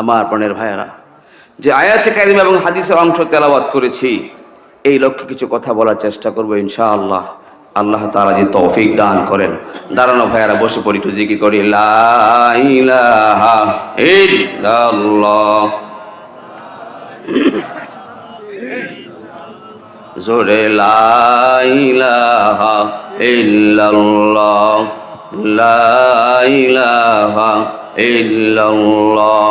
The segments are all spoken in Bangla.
আমার প্রাণের ভাইয়েরা, যে আয়াতে কারিম এবং হাদিসের অংশ তেলাওয়াত করেছি, এই লক্ষ্যে কিছু কথা বলার চেষ্টা করব ইনশাআল্লাহ। আল্লাহ তারা যে তৌফিক দান করেন। দাঁড়ানো ভাইয়ারা, বসে পড়ি, একটু জিকির করি। জোরে লা ইলাহা ইল্লাল্লাহ। লা ইলাহা ইল্লাল্লাহ। লা ইল্লাল্লাহ।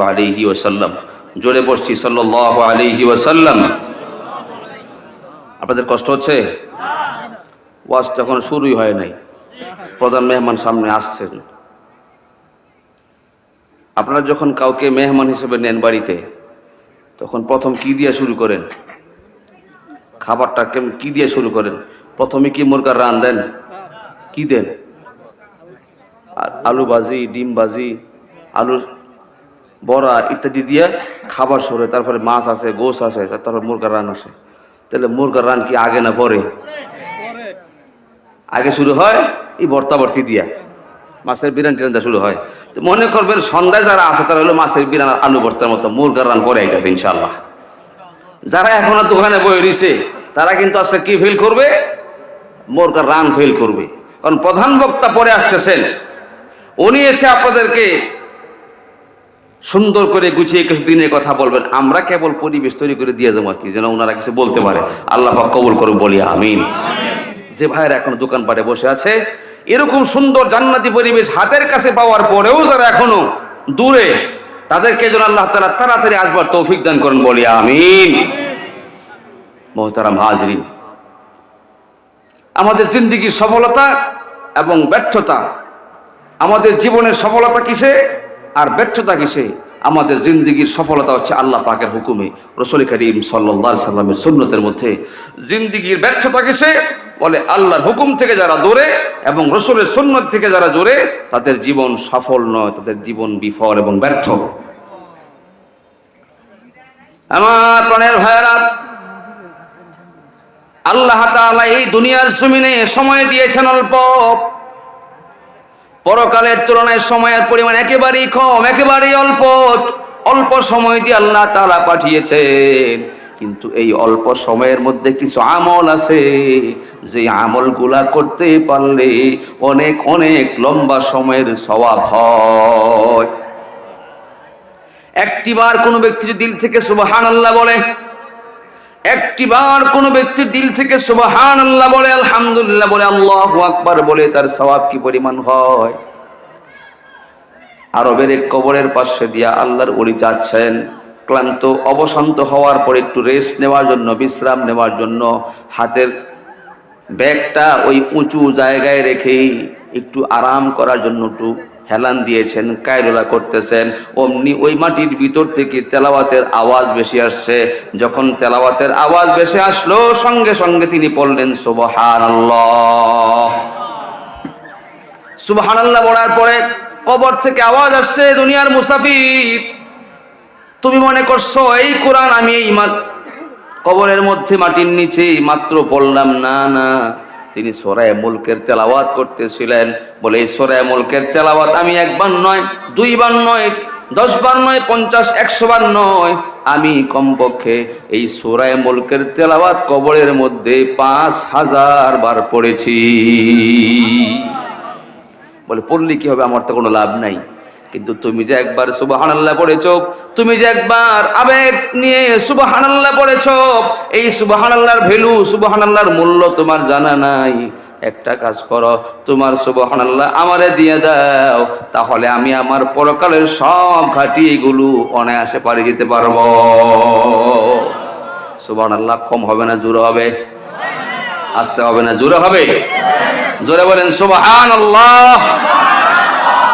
আলিহি জোরে বসছি সাল্লাহ আলিহি ওসাল্লাম আপনাদের কষ্ট হচ্ছে? ওয়াজ তখন শুরুই হয় নাই। প্রধান মেহমান সামনে আসছেন। আপনারা যখন কাউকে মেহমান হিসেবে নেন বাড়িতে তখন প্রথম কি দিয়ে শুরু করেন? খাবারটা কি দিয়ে শুরু করেন? প্রথমে কি মুরগার রান দেন? কি দেন? আলু ভাজি, ডিম ভাজি, আলু বড়া ইত্যাদি দিয়ে খাবার সরে তারপরে মাছ আছে গোস আছে তারপরে মুরগার রান আসে। তাহলে মুরগার রান কি আগে না পরে? আগে শুরু হয় এই বর্তাবর্তি দিয়া। মাছের বিরান টিরান দেওয়া শুরু হয়। তো মনে করবেন সন্ধ্যায় যারা আছে, তারা হলো মাছের বিরান আলু ভর্তার মতো মুরগার রান করে আইতেছে ইনশাল্লাহ যারা এখনও দোকানে বয়ে রয়েছে তারা কিন্তু আজকে কি ফিল করবে? মুরগার রান ফিল করবে। কারণ প্রধান বক্তা পরে আসতেছেন। উনি এসে আপনাদেরকে সুন্দর করে গুছিয়ে কিছু দিনের কথা বলবেন। আমরা কেবল পরিবেশ তৈরি করে দিয়ে যাব আর কি, যেন ওনারা কিছু বলতে পারে। আল্লাহ কবুল করুক, বলি আমিন। যে ভাইয়েরা এখন দোকান দোকানপাটে বসে আছে এরকম সুন্দর জান্নাতি পরিবেশ হাতের কাছে পাওয়ার পরেও যারা এখনও দূরে, তাদেরকে যেন আল্লাহ তালা তাড়াতাড়ি আসবার তৌফিক দান করেন, বলি আমিন। মোহতারাম হাজরিন, আমাদের জিন্দিগির সফলতা এবং ব্যর্থতা, আমাদের জীবনের সফলতা কিসে আর ব্যর্থতা কিসে? আমাদের জিন্দিগির সফলতা হচ্ছে আল্লাহ পাকের হুকুমে। রসুল করিম সাল্লা সাল্লামের সুন্নতের মধ্যে জিন্দিগির ব্যর্থতা কিসে বলে, আল্লাহর হুকুম থেকে যারা দূরে এবং রসুলের সুন্নত থেকে যারা দূরে, তাদের জীবন সফল নয়, তাদের জীবন বিফল এবং ব্যর্থ। আমার প্রাণের ভাইয়েরা, আল্লাহ এই দুনিয়ার জমিনে সময় দিয়েছেন অল্প। পরকালের তুলনায় সময়ের পরিমাণ একেবারেই কম, একেবারেই অল্প। অল্প সময় দিয়ে আল্লাহ তাআলা পাঠিয়েছেন। কিন্তু এই অল্প সময়ের মধ্যে কিছু আমল আছে। যে আমলগুলা করতে পারলে অনেক অনেক লম্বা সময়ের স্বভাব হয়। একটিবার কোনো ব্যক্তি যদি দিল থেকে সুবহান আল্লাহ বলে একটিবার কোন ব্যক্তির দিল থেকে সুবহান আল্লাহ বলে, আলহামদুলিল্লাহ বলে, আল্লাহ আকবার বলে, তার স্বভাব কি পরিমাণ হয়? আরবের এক কবরের পাশে দিয়া আল্লাহর ওলি যাচ্ছেন, ক্লান্ত অবসন্ত হওয়ার পর একটু রেস্ট নেওয়ার জন্য, বিশ্রাম নেওয়ার জন্য, হাতের ব্যাগটা ওই উঁচু জায়গায় রেখেই একটু আরাম করার জন্য একটু হেলান দিয়েছেন, কায়রোলা করতেছেন। অমনি ওই মাটির ভিতর থেকে তেলাওয়াতের আওয়াজ বেশি আসছে। যখন তেলাওয়াতের আওয়াজ বেশি আসলো, সঙ্গে সঙ্গে তিনি পড়লেন সুবহান আল্লাহ সুবহান আল্লাহ বলার পরে কবর থেকে আওয়াজ আসছে, দুনিয়ার মুসাফির, তুমি মনে করছ এই কোরআন আমি এই কবরের মধ্যে মাটির নিচে মাত্র পড়লাম না না তিনি সোরায় মুলকের তেলাওয়াত করতেছিলেন। বলে, এই সোরায় মুলকের তেলাওয়াত আমি একবার নয়, দুইবার নয় দশ বার নয়, পঞ্চাশ একশো বার নয়। আমি কমপক্ষে এই সোরায় মুলকের তেলাওয়াত কবরের মধ্যে পাঁচ হাজার বার পড়েছি। বলে, পড়লে কি হবে? আমার তো কোনো লাভ নাই। কিন্তু তুমি যে একবার সুবহানাল্লাহ পড়েছ, তুমি যে একবার আবেগ নিয়ে সুবহানাল্লাহ পড়েছ, এই সুবহানাল্লাহর ভ্যালু, সুবহানাল্লাহর মূল্য তোমার জানা নাই। একটা কাজ করো, তোমার সুবহানাল্লাহ আমারে দিয়ে দাও, তাহলে আমি আমার পরকালের সব ঘাটি এগুলো অনায়াসে পারি যেতে পারব। সুবাহ আল্লাহ কম হবে না, জোরে হবে? আসতে হবে না, জোরে হবে? জোরে বলেন সুবাহান আল্লাহ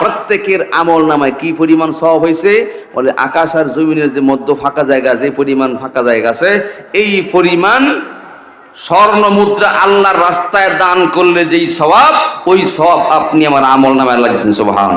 প্রত্যেকের আমল নামায় কি পরিমাণ সব হয়েছে? বলে আকাশ আর জমিনের যে মধ্য ফাঁকা জায়গা, যে পরিমাণ ফাঁকা জায়গা আছে, এই পরিমাণ স্বর্ণ মুদ্রা আল্লাহর রাস্তায় দান করলে যেই স্বভাব ওই সব আপনি আমার আমল নামায় লাগিয়েছেন সুবহান